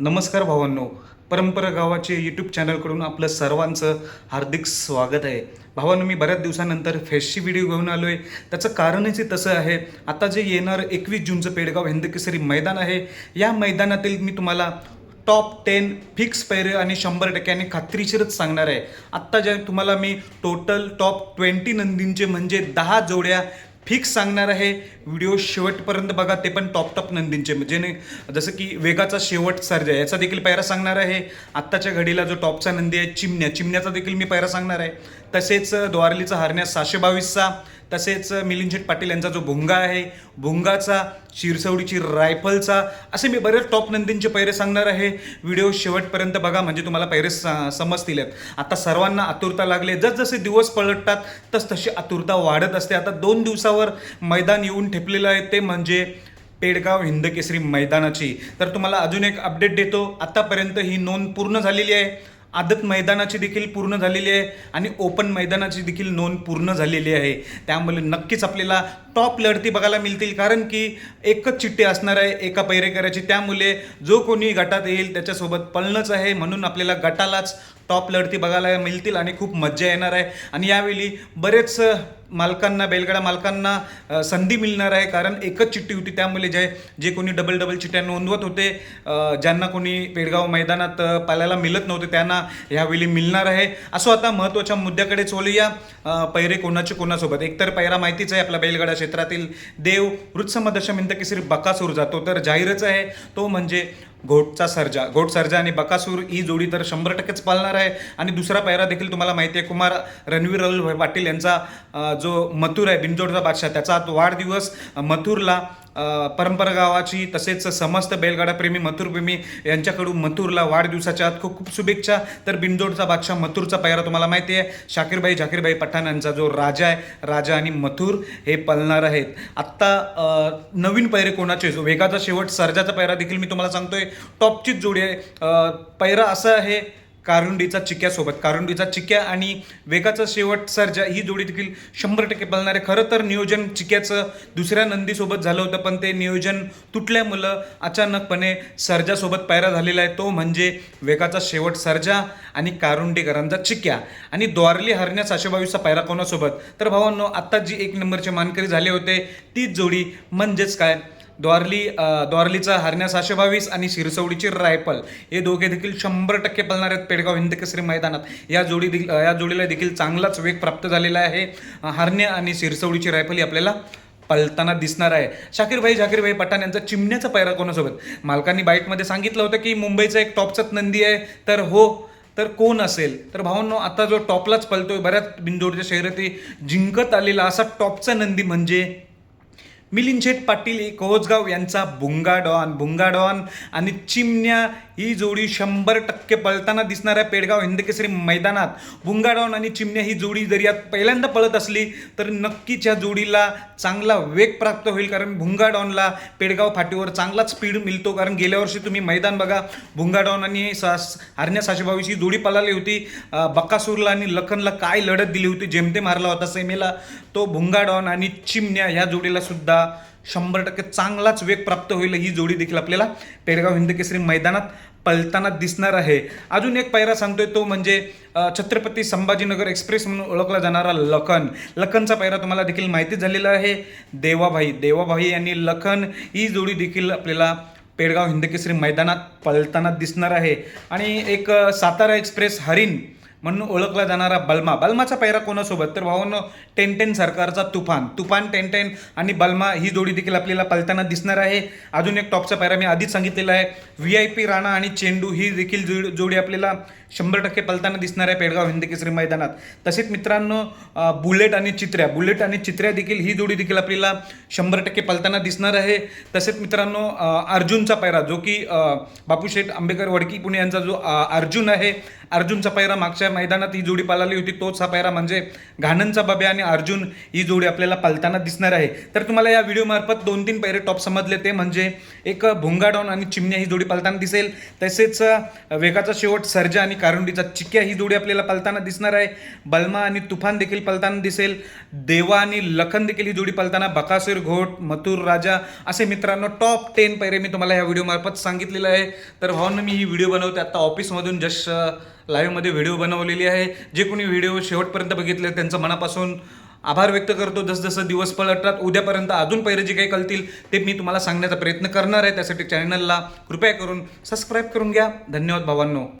नमस्कार भावांनो. परंपरा गावाचे यूट्यूब चॅनलकडून आपलं सर्वांचं हार्दिक स्वागत आहे. भावांनो मी बऱ्याच दिवसानंतर फेसची व्हिडिओ घेऊन आलो आहे त्याचं कारणच तसं आहे. आता जे येणार एकवीस जूनचं पेडगाव हिंदकेसरी मैदान आहे या मैदानातील मी तुम्हाला टॉप टेन फिक्स पैरे आणि शंभर टक्क्याने खात्रीशीरच सांगणार आहे. आत्ता ज्या तुम्हाला मी टोटल टॉप ट्वेंटी नंदींचे म्हणजे दहा जोड्या फिक्स सांगणार आहे. व्हिडिओ शेवटपर्यंत बघा ते पण टॉप टॉप नंदींचे. म्हणजे जसं की वेगाचा शेवट सर्जा याचा देखील पायरा सांगणार आहे. आत्ताच्या घडीला जो टॉपचा नंदी आहे चिमण्या चिमण्याचा देखील मी पायरा सांगणार आहे. तसेच द्वारलीचा हरण्यास सहाशे बावीसचा तसेच मिलिंद शेठ पाटील यांचा जो भुंगा आहे भुंगाचा शिरसवडीची रायफलचा असे मी बरेच टॉप नंदींचे पैरे सांगणार आहे. व्हिडिओ शेवटपर्यंत बघा म्हणजे तुम्हाला पैरे स- समजतील. आता सर्वांना आतुरता लागले. जसजसे दिवस पलटतात तस तशी आतुरता वाढत असते. आता दोन दिवसावर मैदान येऊन ठेपलेलं आहे ते म्हणजे पेडगाव हिंदकेसरी मैदानाची. तर तुम्हाला अजून एक अपडेट देतो. आतापर्यंत ही नोंद पूर्ण झालेली आहे. आदत मैदानाची देखील पूर्ण झालेली आहे आणि ओपन मैदानाची देखील नोंद पूर्ण झालेली आहे. त्यामुळे नक्कीच आपल्याला टॉप लढती बघायला मिळतील कारण की एकच चिठ्ठी असणार आहे एका पैरेकराची त्यामुळे जो कोणी गटात येईल त्याच्यासोबत पळणंच आहे म्हणून आपल्याला गटालाच टॉप लढती बघायला मिळतील आणि खूप मज्जा येणार आहे. आणि यावेळी बरेच मालकांना बैलगाडा मालकांना संधी मिळणार आहे. कारण एकच चिठ्ठी होती त्यामुळे जे जे कोणी डबल डबल चिठ्ठ्या नोंदवत होते ज्यांना कोणी पेडगाव मैदानात अ, पालायला मिळत नव्हते त्यांना ह्यावेळी मिळणार आहे. असो आता महत्त्वाच्या मुद्द्याकडे चोलूया पैरे कोणाचे कोणासोबत? एकतर पैरा माहितीच आहे आपल्या बैलगाडा क्षेत्रातील. देव वृत्समदशम केसरी बकासूर जातो तर जाहीरच आहे. तो म्हणजे घोटचा सर्जा. घोट सर्जा आणि बकासूर ही जोडी तर शंभर टक्केच पालणार आहे. आणि दुसरा पायरा देखील तुम्हाला माहिती आहे कुमार रणवीर राहुल पाटील यांचा जो मथुर आहे बिंजोडचा बादशाह. त्याचा वाढदिवस मथुरला परंपरा गावाची तसेच समस्त बैलगाडाप्रेमी मथुरप्रेमी यांच्याकडून मथुरला वाढदिवसाच्या आत खूप खूप शुभेच्छा. तर बिंजोडचा बादशाह मथुरचा पायरा तुम्हाला माहिती आहे. शाकीरबाई झाकीरबाई पठाण यांचा जो राजा आहे राजा आणि मथुर हे पलणार आहेत. आत्ता नवीन पैरे कोणाचे? जो वेगाचा शेवट सर्जाचा पायरा देखील मी तुम्हाला सांगतोय. टॉपचीच जोडी आहे. पैरा असं आहे कारुंडीचा चिक्यासोबत कारुंडीचा चिक्या आणि वेगाचा शेवट सर्जा ही जोडी देखील शंभर टक्के पळणार आहे. खरं तर नियोजन चिक्याचं दुसऱ्या नंदीसोबत झालं होतं पण ते नियोजन तुटल्यामुळं अचानकपणे सर्जासोबत पायरा झालेला आहे. तो म्हणजे वेगाचा शेवट सर्जा आणि कारुंडीकरांचा चिक्या. आणि द्वारली हरण्या सहाशे बावीसचा पायरा कोणासोबत? तर भावांनो आत्ता जी एक नंबरचे मानकरी झाले होते तीच जोडी म्हणजेच काय? द्वारली द्वारलीचा हरण्या सहाशे बावीस आणि शिरसवडीची रायफल हे दोघे देखील शंभर टक्के पळणार आहेत पेडगाव हिंदकेसरी मैदानात. या जोडी देखील- या जोडीला देखील चांगलाच वेग प्राप्त झालेला आहे. हरण्या आणि शिरसवडीची रायफल ही आपल्याला पळताना दिसणार आहे. शाकीरभाई झाकीरभाई पठाण यांचा चिमण्याचा पैरा कोणासोबत? मालकांनी बाईटमध्ये सांगितलं होतं की मुंबईचा एक टॉपचाच नंदी आहे. तर हो तर कोण असेल? तर भावांनो आता जो टॉपलाच पळतोय बऱ्याच बिंदोडच्या शहरात जिंकत आलेला असा टॉपचा नंदी म्हणजे मिलिंद शेठ पाटील कोहोजगाव यांचा भुंगा डॉन भुंगा डॉन आणि चिमण्या ही जोडी शंभर टक्के पळताना दिसणाऱ्या पेडगाव हिंदकेसरी मैदानात. भुंगा डॉन आणि चिमण्या ही जोडी जरी यात पहिल्यांदा पळत असली तर नक्कीच या जोडीला चांगला वेग प्राप्त होईल कारण भुंगा डॉनला पेडगाव फाटीवर चांगलाच स्पीड मिळतो कारण गेल्या वर्षी तुम्ही मैदान बघा भुंगा डॉन आणि सास हरण्या साशे ही जोडी पळाली होती. बक्कासूरला बकासूरला आणि लखनला काय लढत दिली होती जेमतेम हारला होता सेमेला. तो भुंगा डॉन आणि चिमण्या ह्या जोडीला सुद्धा शंभर टक्के चांगलाच वेग प्राप्त होईल ही जोडी देखील आपल्याला पेडगाव हिंदकेसरी मैदानात पलताना दिसणार आहे. अजून एक पायरा सांगतोय तो म्हणजे छत्रपती संभाजीनगर एक्सप्रेस म्हणून ओळखला जाणारा लखन. लखनचा पायरा तुम्हाला देखील माहिती झालेला आहे. देवाभाई देवाभाई आणि लखन ही जोडी देखील आपल्याला पेडगाव हिंदकेसरी मैदानात पळताना दिसणार आहे. आणि एक सातारा एक्सप्रेस हरिण म्हणून ओळखला जाणारा बल्मा. बल्माचा पैरा कोणासोबत? तर भावांनो टेन टेन सरकारचा तुफान. तुफान टेन टेन आणि बल्मा ही जोडी देखील आपल्याला पलताना दिसणार आहे. अजून एक टॉपचा पैरा मी आधीच सांगितलेला आहे. व्ही आय पी राणा आणि चेंडू ही देखील जोडी आपल्याला शंभर टक्के पलताना दिसणार आहे पेडगाव हिंदकेसरी मैदानात. तसेच मित्रांनो बुलेट आणि चित्र्या. बुलेट आणि चित्र्या देखील ही जोडी देखील आपल्याला शंभर टक्के पलताना दिसणार आहे. तसेच मित्रांनो अर्जुनचा पैरा जो की अ, बापूशेठ आंबेकर वडकी पुणे यांचा जो अर्जुन आहे अर्जुनचा पैरा मागच्या मैदानात ही जोडी पालाली होती. तोच हा पैरा म्हणजे घाणनचा बब्या आणि अर्जुन ही जोडी आपल्याला पालताना दिसणार आहे. तर तुम्हाला या व्हिडिओमार्फत दोन तीन पैरे टॉप समजले ते म्हणजे एक भुंगाडॉन आणि चिमण्या ही जोडी पालताना दिसेल. तसेच वेगाचा शेवट सर्जा आणि कारुंडीचा चिक्या ही जोडी आपल्याला पलताना दिसणार आहे. बल्मा आणि तुफान देखील पलताना दिसेल. देवा आणि लखन देखील ही जोडी पलताना बकासूर घोट मथुर राजा असे मित्रांनो टॉप टेन पैरे मी तुम्हाला ह्या व्हिडिओमार्फत सांगितलेलं आहे. तर भावांनो मी ही व्हिडिओ बनवते. आता ऑफिसमधून जस्ट लाईव्हमध्ये व्हिडिओ बनवलेली आहे. जे कोणी व्हिडिओ शेवटपर्यंत बघितले त्यांचं मनापासून आभार व्यक्त करतो. जसजसं दिवस पलटतात उद्यापर्यंत अजून पैरे जे काही कळतील ते मी तुम्हाला सांगण्याचा प्रयत्न करणार आहे. त्यासाठी चॅनलला कृपया करून सबस्क्राईब करून घ्या. धन्यवाद भावांनो.